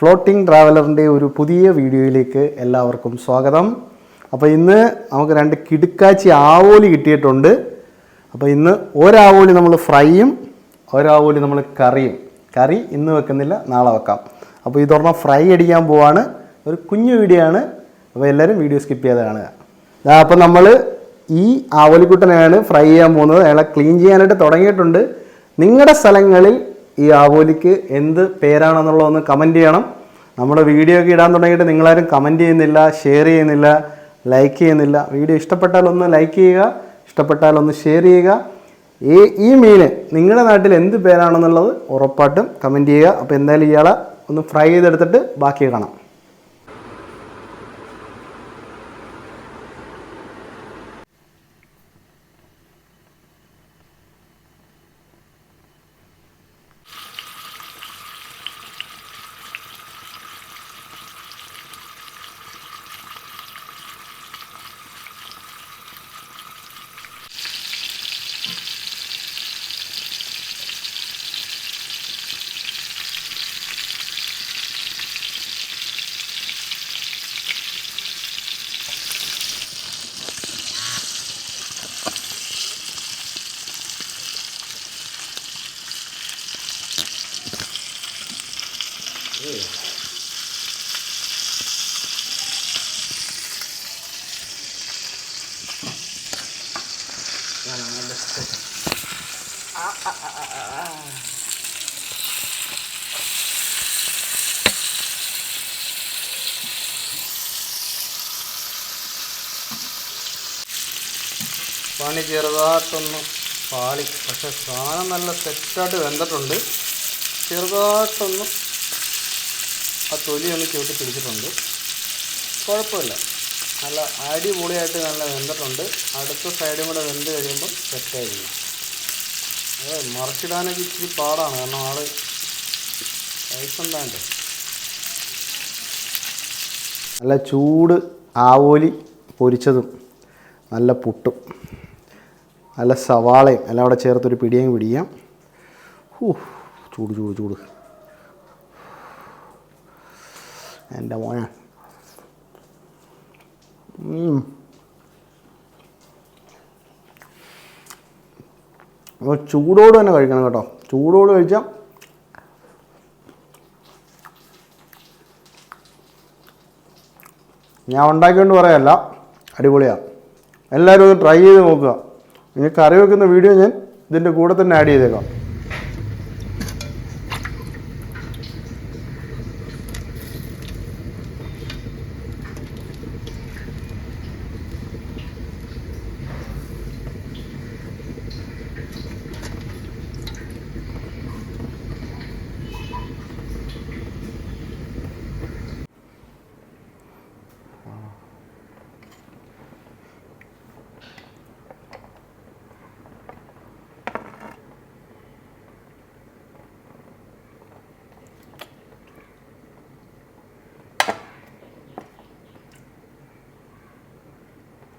Floating ട്രാവലറിന്റെ ഒരു പുതിയ വീഡിയോയിലേക്ക് എല്ലാവർക്കും സ്വാഗതം. അപ്പോൾ ഇന്ന് നമുക്ക് രണ്ട് കിടുക്കാച്ചി ആവോലി കിട്ടിയിട്ടുണ്ട്. അപ്പോൾ ഇന്ന് ഒരാവോലി നമ്മൾ ഫ്രൈയും ഒരാവോലി നമ്മൾ കറിയും. കറി ഇന്ന് വെക്കുന്നില്ല നാളെ വെക്കാം. അപ്പോൾ ഇതൊരെണ്ണം ഫ്രൈ അടിക്കാൻ പോവാണ്. ഒരു കുഞ്ഞു വീഡിയോ ആണ്. അപ്പോൾ എല്ലാവരും വീഡിയോ സ്കിപ്പ് ചെയ്ത് കാണുക. അപ്പോൾ നമ്മൾ ഈ ആവോലിക്കുട്ടനെയാണ് ഫ്രൈ ചെയ്യാൻ പോകുന്നത്. അയാളെ ക്ലീൻ ചെയ്യാനായിട്ട് തുടങ്ങിയിട്ടുണ്ട്. നിങ്ങളുടെ സ്ഥലങ്ങളിൽ ഈ ആവോലിക്ക് എന്ത് പേരാണെന്നുള്ളതൊന്ന് കമന്റ് ചെയ്യണം. നമ്മുടെ വീഡിയോ ഒക്കെ ഇടാൻ തുടങ്ങിയിട്ട് നിങ്ങളാരും കമന്റ് ചെയ്യുന്നില്ല ഷെയർ ചെയ്യുന്നില്ല ലൈക്ക് ചെയ്യുന്നില്ല. വീഡിയോ ഇഷ്ടപ്പെട്ടാൽ ഒന്ന് ലൈക്ക് ചെയ്യുക ഇഷ്ടപ്പെട്ടാൽ ഒന്ന് ഷെയർ ചെയ്യുക. ഈ ഈ മീൻ നിങ്ങളുടെ നാട്ടിൽ എന്ത് പേരാണെന്നുള്ളത് ഉറപ്പായിട്ടും കമന്റ് ചെയ്യുക. അപ്പോൾ എന്തായാലും ഇയാളെ ഒന്ന് ഫ്രൈ ചെയ്തെടുത്തിട്ട് ബാക്കി കാണാം. പണി ചെറുതായിട്ടൊന്ന് പാളി പക്ഷെ സാധനം നല്ല സെറ്റായിട്ട് വെന്തിട്ടുണ്ട് ചെറുതായിട്ടൊന്ന് ആ തൊലി ഒന്ന് ചുവട്ടി പിടിച്ചിട്ടുണ്ട്. കുഴപ്പമില്ല. നല്ല അടിപൊളിയായിട്ട് നല്ല വെന്തിട്ടുണ്ട്. അടുത്ത സൈഡും കൂടെ വെന്ത് കഴിയുമ്പം സെറ്റായിരിക്കും അതെ മറിച്ചിടാനൊക്കെ ഇച്ചിരി പാടാണ്. കാരണം ആൾ കഴിച്ചുണ്ടാണ്ട് നല്ല ചൂട് ആവോലി പൊരിച്ചതും നല്ല പുട്ടും. നല്ല സവാളയും എല്ലാം കൂടെ ചേർത്തൊരു പിടിയും പിടിക്കാം ഹൂ ചൂട് ചൂട് ചൂട്. എന്റെ മോനെ. ചൂടോട് തന്നെ കഴിക്കണം കേട്ടോ. ചൂടോട് കഴിച്ചാൽ ഞാൻ ഉണ്ടാക്കിക്കൊണ്ട് പറയല്ല. അടിപൊളിയാണ് എല്ലാവരും ഒന്ന് ട്രൈ ചെയ്ത് നോക്കുക. ഇനി കറി വെക്കുന്ന വീഡിയോ ഞാൻ ഇതിന്റെ കൂടെ തന്നെ ആഡ് ചെയ്തേക്കാം.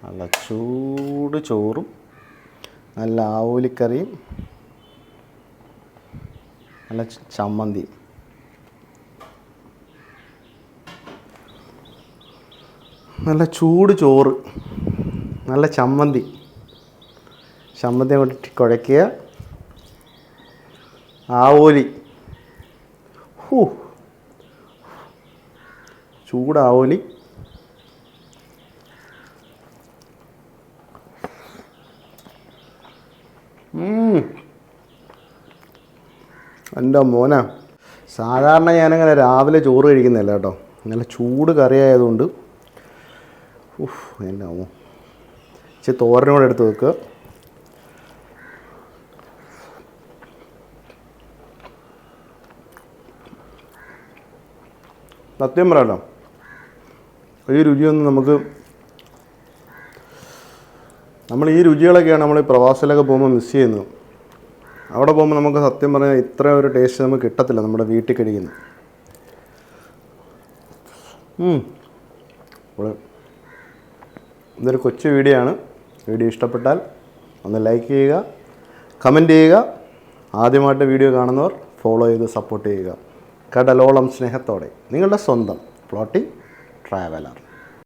നല്ല ചൂട് ചോറും നല്ല ആവൂലിക്കറിയും നല്ല ചമ്മന്തിയും. നല്ല ചൂട് ചോറ് നല്ല ചമ്മന്തി. ചമ്മന്തി കൊണ്ടിട്ട് കുഴയ്ക്കുക. ആവോലി. ഹൂ. ചൂട് എന്റെ മോന സാധാരണ ഞാനങ്ങനെ രാവിലെ ചോറ് കഴിക്കുന്നില്ല കേട്ടോ. നല്ല ചൂട് കറിയായതുകൊണ്ട് ഉഫ് എന്റെ അമ്മ ഇച്ചിരി തോരനോട് എടുത്ത് വെക്കുക സത്യം പറയാലോ ഈ രുചിയൊന്നും നമുക്ക് നമ്മൾ ഈ രുചികളൊക്കെയാണ് നമ്മൾ ഈ പ്രവാസത്തിലൊക്കെ പോകുമ്പോൾ മിസ് ചെയ്യുന്നത്. അവിടെ പോകുമ്പോൾ നമുക്ക് സത്യം പറഞ്ഞാൽ ഇത്ര ഒരു ടേസ്റ്റ് നമുക്ക് കിട്ടത്തില്ല നമ്മുടെ വീട്ടിൽ. അപ്പോൾ ഇതൊരു കൊച്ചു വീഡിയോ ആണ്. വീഡിയോ ഇഷ്ടപ്പെട്ടാൽ ഒന്ന് ലൈക്ക് ചെയ്യുക കമന്റ് ചെയ്യുക. ആദ്യമായിട്ട് വീഡിയോ കാണുന്നവർ ഫോളോ ചെയ്ത് സപ്പോർട്ട് ചെയ്യുക. കടലോളം സ്നേഹത്തോടെ നിങ്ങളുടെ സ്വന്തം പ്ലോട്ടി ട്രാവലർ